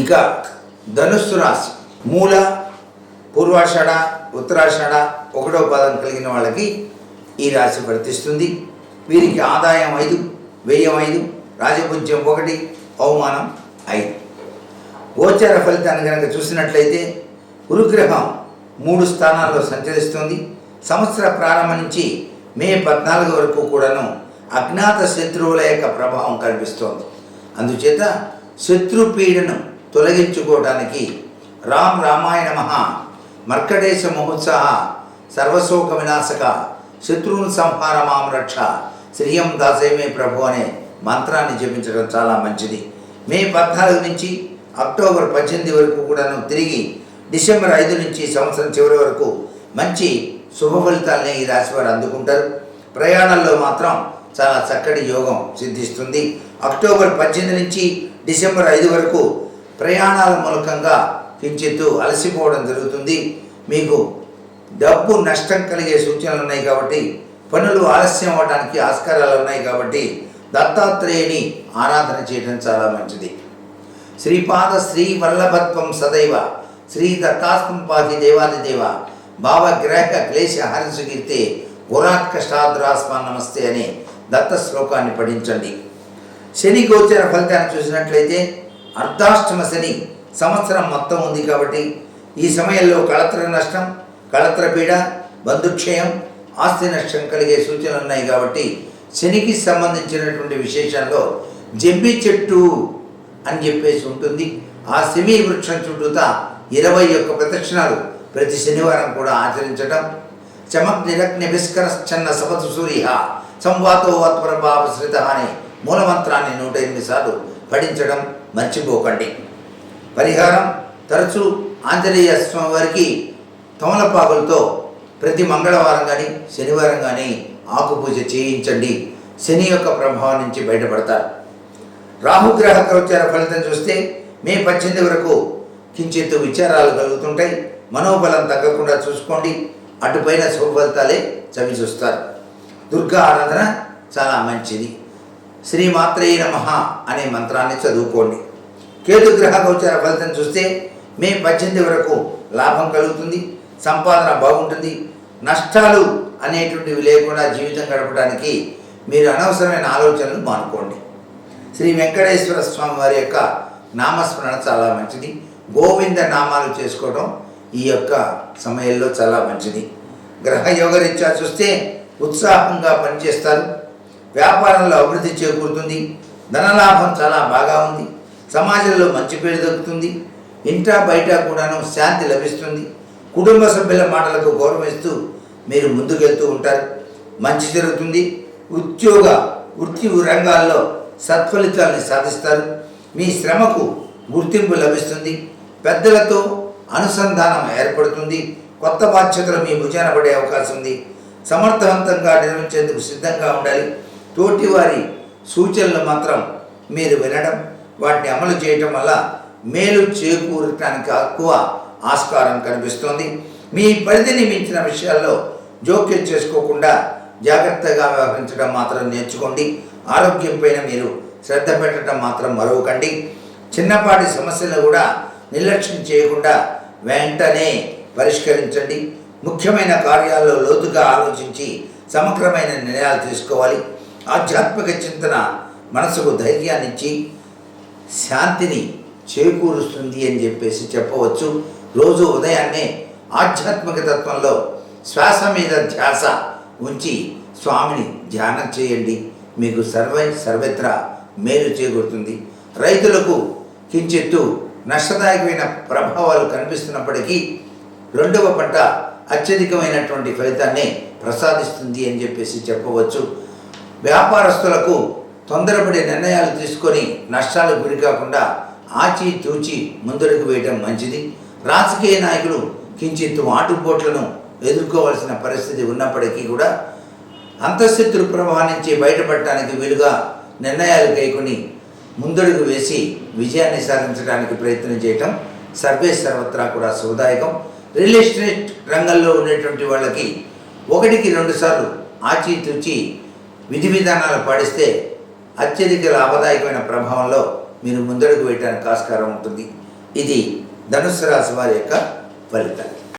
ఇక ధనుస్సు రాశి. మూల పూర్వాషాఢ ఉత్తరాషాఢ ఒకటో పదం కలిగిన వాళ్ళకి ఈ రాశి వర్తిస్తుంది. వీరికి ఆదాయం ఐదు వ్యయం ఐదు రాజపూజ్యం ఒకటి అవమానం ఐదు. గోచార ఫలితాన్ని కనుక చూసినట్లయితే గురుగ్రహం మూడు స్థానాల్లో సంచరిస్తుంది. సంవత్సర ప్రారంభం నుంచి మే పద్నాలుగు వరకు కూడాను అజ్ఞాత శత్రువుల యొక్క ప్రభావం కనిపిస్తోంది. అందుచేత శత్రుపీడను తొలగించుకోవడానికి రామ్ రామాయణ మహా మర్కటేశ మహోత్సాహ సర్వశోక వినాశక శత్రువును సంహార మామరక్ష శ్రీయం దాసేమే ప్రభు అనే మంత్రాన్ని జపించడం చాలా మంచిది. మే పద్నాలుగు నుంచి అక్టోబర్ పద్దెనిమిది వరకు కూడాను తిరిగి డిసెంబర్ ఐదు నుంచి సంవత్సరం చివరి వరకు మంచి శుభ ఫలితాలని ఈ రాశి వారు అందుకుంటారు. ప్రయాణాల్లో మాత్రం చాలా చక్కటి యోగం సిద్ధిస్తుంది. అక్టోబర్ పద్దెనిమిది నుంచి డిసెంబర్ ఐదు వరకు ప్రయాణాల మూలకంగా కించిత్తు అలసిపోవడం జరుగుతుంది. మీకు డబ్బు నష్టం కలిగే సూచనలు ఉన్నాయి కాబట్టి పనులు ఆలస్యం అవడానికి ఆస్కారాలు ఉన్నాయి కాబట్టి దత్తాత్రేయుని ఆరాధన చేయడం చాలా మంచిది. శ్రీపాద శ్రీ వల్లభత్వం సదైవ శ్రీ దత్తాస్తం పాతి దేవాదిదేవ భావగ్రహ క్లేశ హరిసుకీర్తే గురాత్ కష్టాద్రాస్మాన్ నమస్తే అనే దత్త శ్లోకాన్ని పఠించండి. శని గోచర ఫలితాన్ని చూసినట్లయితే అర్ధాష్టమ శని సంవత్సరం మొత్తం ఉంది కాబట్టి ఈ సమయంలో కళత్ర నష్టం కళత్ర పీడ బంధుక్షయం ఆస్తి నష్టం కలిగే సూచనలు ఉన్నాయి కాబట్టి శనికి సంబంధించినటువంటి విశేషాల్లో జంబి చెట్టు అని చెప్పేసి ఉంటుంది. ఆ శమి వృక్షం చుట్టూత ఇరవై ఒక్క ప్రదక్షిణాలు ప్రతి శనివారం కూడా ఆచరించడం చమక్ నిరక్ నిభిస్కరశ్చన్న సపతు సూర్య సంవాతో వత్పర భావశ్రిత అనే మూలమంత్రాన్ని నూట ఎనిమిది సార్లు పఠించడం మర్చిపోకండి. పరిహారం తరచూ ఆంజనేయ స్వామి వారికి తమలపాకులతో ప్రతి మంగళవారం కానీ శనివారం కానీ ఆకుపూజ చేయించండి. శని యొక్క ప్రభావం నుంచి బయటపడతారు. రాహుగ్రహ గోచార ఫలితం చూస్తే మే పద్దెనిమిది వరకు కించిత్ విచారాలు కలుగుతుంటాయి. మనోబలం తగ్గకుండా చూసుకోండి. అటుపైన శుభ ఫలితాలే చవి చూస్తారు. దుర్గా ఆరాధన చాలా మంచిది. శ్రీమాత్రేయ నమ అనే మంత్రాన్ని చదువుకోండి. కేతు గ్రహ గోచార ఫలితం చూస్తే మే పద్దెనిమిది వరకు లాభం కలుగుతుంది సంపాదన బాగుంటుంది నష్టాలు అనేటువంటివి లేకుండా జీవితం గడపడానికి మీరు అనవసరమైన ఆలోచనలు మానుకోండి. శ్రీ వెంకటేశ్వర స్వామి వారి యొక్క నామస్మరణ చాలా మంచిది. గోవింద నామాలు చేసుకోవడం ఈ యొక్క సమయంలో చాలా మంచిది. గ్రహ యోగరీత్యా చూస్తే ఉత్సాహంగా పనిచేస్తారు. వ్యాపారంలో అభివృద్ధి చేకూరుతుంది. ధనలాభం చాలా బాగా ఉంది. సమాజంలో మంచి పేరు దక్కుతుంది. ఇంటా బయట కూడాను శాంతి లభిస్తుంది. కుటుంబ సభ్యుల మాటలకు గౌరవిస్తూ మీరు ముందుకెళ్తూ ఉంటారు. మంచి జరుగుతుంది. ఉద్యోగ వృత్తి రంగాల్లో సత్ఫలితాలని సాధిస్తారు. మీ శ్రమకు గుర్తింపు లభిస్తుంది. పెద్దలతో అనుసంధానం ఏర్పడుతుంది. కొత్త బాధ్యతలు మీ భుజాన పడే అవకాశం ఉంది. సమర్థవంతంగా నిర్వహించేందుకు సిద్ధంగా ఉండాలి. తోటివారి సూచనలు మాత్రం మీరు వినడం వాటిని అమలు చేయటం వల్ల మేలు చేకూరటానికి ఎక్కువ ఆస్కారం కనిపిస్తుంది. మీ పరిధిని మించిన విషయాల్లో జోక్యం చేసుకోకుండా జాగ్రత్తగా వ్యవహరించడం మాత్రం నేర్చుకోండి. ఆరోగ్యంపైన మీరు శ్రద్ధ పెట్టడం మాత్రం మరవకండి. చిన్నపాటి సమస్యలు కూడా నిర్లక్ష్యం చేయకుండా వెంటనే పరిష్కరించండి. ముఖ్యమైన కార్యాల్లో లోతుగా ఆలోచించి సమగ్రమైన నిర్ణయాలు తీసుకోవాలి. ఆధ్యాత్మిక చింతన మనసుకు ధైర్యాన్ని ఇచ్చి శాంతిని చేకూరుస్తుంది అని చెప్పేసి చెప్పవచ్చు. రోజు ఉదయాన్నే ఆధ్యాత్మిక తత్వంలో శ్వాస మీద ధ్యాస ఉంచి స్వామిని ధ్యానం చేయండి. మీకు సర్వ సర్వత్రా మేలు చేకూరుతుంది. రైతులకు కించెత్తు నష్టదాయకమైన ప్రభావాలు కనిపిస్తున్నప్పటికీ రెండవ పంట అత్యధికమైనటువంటి ఫలితాన్ని ప్రసాదిస్తుంది అని చెప్పేసి చెప్పవచ్చు. వ్యాపారస్తులకు తొందరపడి నిర్ణయాలు తీసుకొని నష్టాలకు గురి కాకుండా ఆచి తూచి ముందడుగు వేయడం మంచిది. రాజకీయ నాయకులు కించిత్తు ఆటుపోట్లను ఎదుర్కోవాల్సిన పరిస్థితి ఉన్నప్పటికీ కూడా అంతఃశత్రు ప్రభావం నుంచి బయటపడటానికి వీలుగా నిర్ణయాలు కైకొని ముందడుగు వేసి విజయాన్ని సాధించడానికి ప్రయత్నం చేయటం సర్వే సర్వత్రా కూడా శుభదాయకం రియల్ ఎస్టేట్ రంగంలో ఉండేటువంటి వాళ్ళకి ఒకటికి రెండుసార్లు ఆచితూచి విధి విధానాలు పాటిస్తే అత్యధిక లాభదాయకమైన ప్రభావంలో మీరు ముందడుగు వేయడానికి ఆస్కారం ఉంటుంది. ఇది ధనుసు రాశి వారి యొక్క ఫలితం